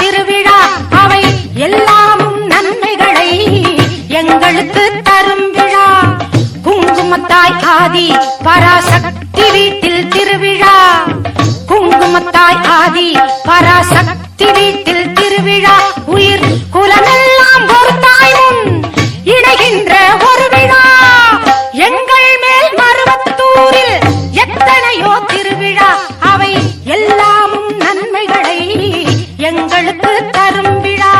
திருவிழா அவை எல்லாமும் நன்மைகளை எங்களுக்கு தரும் விழா. குங்குமத்தாய் ஆதி பராசக்தி வீட்டில் திருவிழா. குங்குமத்தாய் ஆதி பராசக்தி வீட்டில் திருவிழா. உயிர் குலமெல்லாம் ஒரு தாய் இணைகின்ற ஒரு விழா. எங்கள் மேல் மருவத்தூரில் எத்தனையோ திருவிழா. ஒரு கரும்பிழா